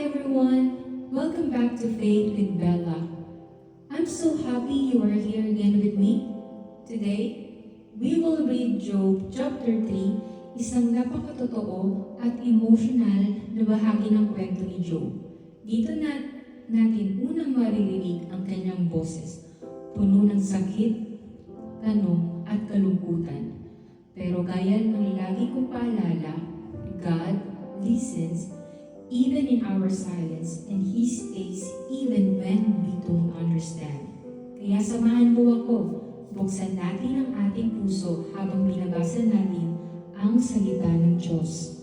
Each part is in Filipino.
everyone. Welcome back to Faith with Bella. I'm so happy you are here again with me. Today, we will read Job chapter 3, isang napakatotoo at emotional na bahagi ng kwento ni Job. Dito na natin unang maririnig ang kanyang boses, puno ng sakit, tanong at kalungkutan. Pero gaya ng lagi kong paalala, God listens even in our silence and He stays even when we don't understand. Kaya samahan mo ako, buksan natin ang ating puso habang binabasa natin ang salita ng Diyos.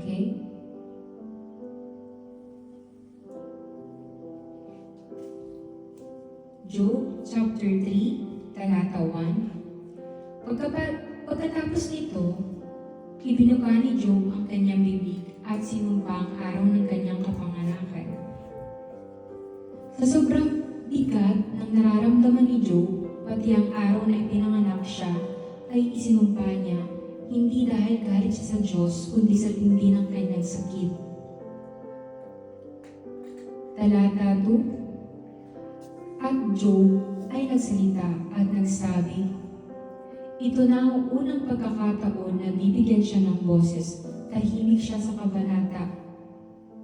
Okay? Job chapter 3, talata 1. Pagkapa- pagkatapos nito, ibinuka ni Job ang kanyang bibig at sinumpa ang araw ng kanyang kapanganakan. Sa sobrang bigat ng nararamdaman ni Job, pati ang araw na ipinanganak siya, ay isinumpa niya, hindi dahil galit siya sa Diyos, kundi sa tindi ng kanyang sakit. Talata 2 At Job ay nagsalita at nagsabi, Ito na ang unang pagkakataon na bibigyan siya ng boses. Tahimik siya sa kabanata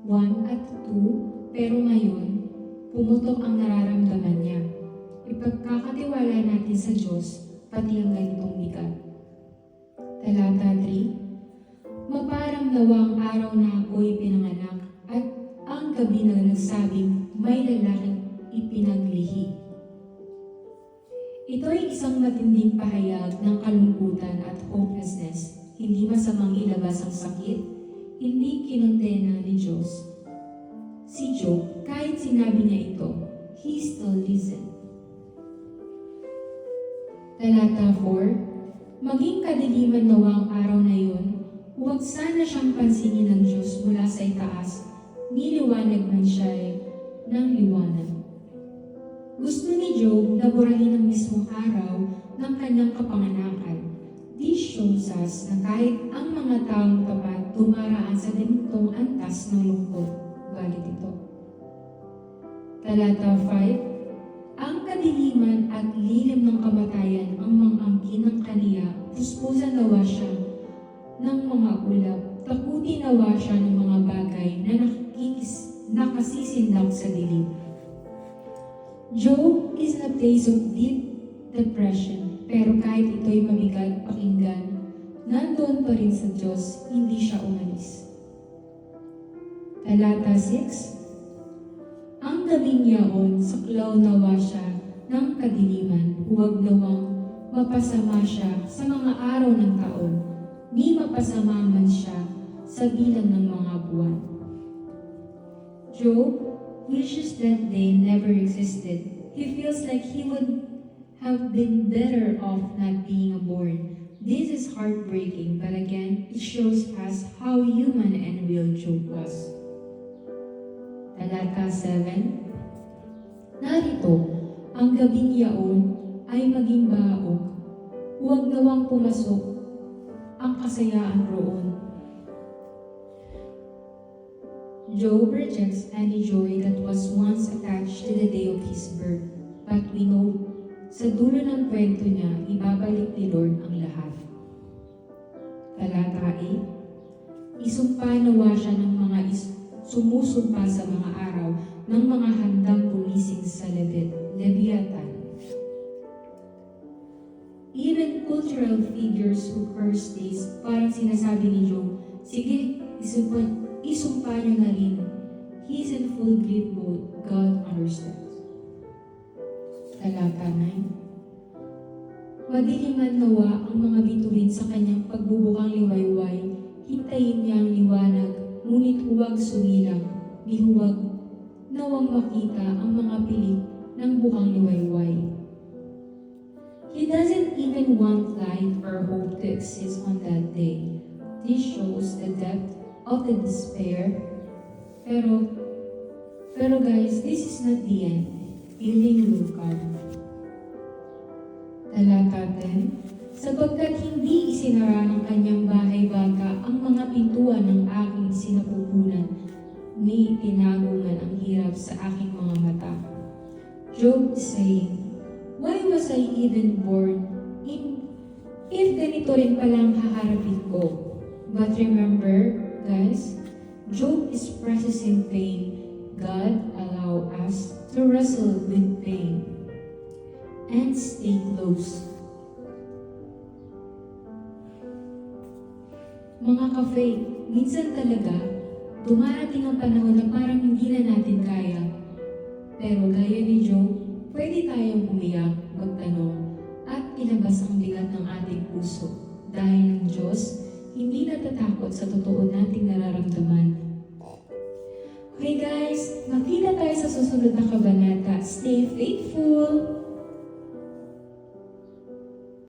1 at 2, pero ngayon, pumutok ang nararamdaman niya. Ipagkakatiwala natin sa Diyos, pati ang ganitong bigat. Talata 3, Maparang nawa ang araw na ako'y pinanganak at ang gabi na nagsabing may lalaking ipinaglihi. Ito ay isang matinding pahayag ng kalungkutan at hopelessness. Hindi masamang ilabas ang sakit, hindi kinondena ni Diyos. Si Job, kahit sinabi niya ito, he still listened. Talata 4, Maging kadiliman nawa ang araw na yun, huwag sana siyang pansinin ng Diyos mula sa itaas, niliwanag man siya ng liwanag. Gusto ni Job na burahin ang mismong araw ng kanyang kapanganakan. This shows us na kahit ang mga taong tapat dumaraan sa ganitong antas ng lungkot, galit ito. Talata 5, Ang kadiliman at lilim ng kamatayan ang mangangkin ng kaniya, puspusan nawa siya ng mga ulap, takutin nawa siya ng mga bagay na nakikis, nakasisindak sa dilim. Job is in a place of deep depression, pero kahit ito'y mabigat pakinggan, nandoon pa rin sa Diyos, hindi siya umalis. Talata 6 Ang gabing yaon, saklaw nawa siya ng kadiliman, huwag nawang mapasama siya sa mga araw ng taon, ni mapasama man siya sa bilang ng mga buwan. Job wishes that day never existed. He feels like he would have been better off not being born. This is heartbreaking, but again, it shows us how human and real Job was. Talata 7 Narito, ang gabing yaon ay maging baog. Huwag nawang pumasok ang kasayaan roon. Job rejects any joy that was once attached to the day of his birth. But we know, sa dulo ng kwento niya, ibabalik ni Lord ang lahat. Talata 8 Isumpa nawa siya ng mga is sumusumpa sa mga araw ng mga handang gumising sa Levit, Leviathan. Even cultural figures who curse this, parang sinasabi ni Job, sige, isumpa, isumpa niyo na rin. He's in full grip mode. God understands. Talata 9 Madiliman nawa ang mga bituin sa kanyang pagbubukang liwayway. Hintayin niya ang liwanag huwag sumilang, ni huwag nawang makita ang mga pilik ng bukang luwayway. He doesn't even want light or hope to exist on that day. This shows the depth of the despair. Pero, pero guys, this is not the end. Feeling Lucar. Talata 10, Sapagkat hindi isinara ng kanyang bahay bata ang mga pintuan ng aking sinapupunan, ni tinagungan ang hirap sa aking mga mata. Job saying, Why was I even born in, if ganito rin palang haharapin ko? But remember, guys, Job is processing pain. God allow us to wrestle with pain and stay close. Mga kafe, minsan talaga, dumarating ang panahon na parang hindi na natin kaya. Pero gaya ni Job, pwede tayong umiyak, magtanong, at ilabas ang bigat ng ating puso. Dahil ng Diyos, hindi natatakot sa totoo nating nararamdaman. Okay guys, makita tayo sa susunod na kabanata. Stay faithful!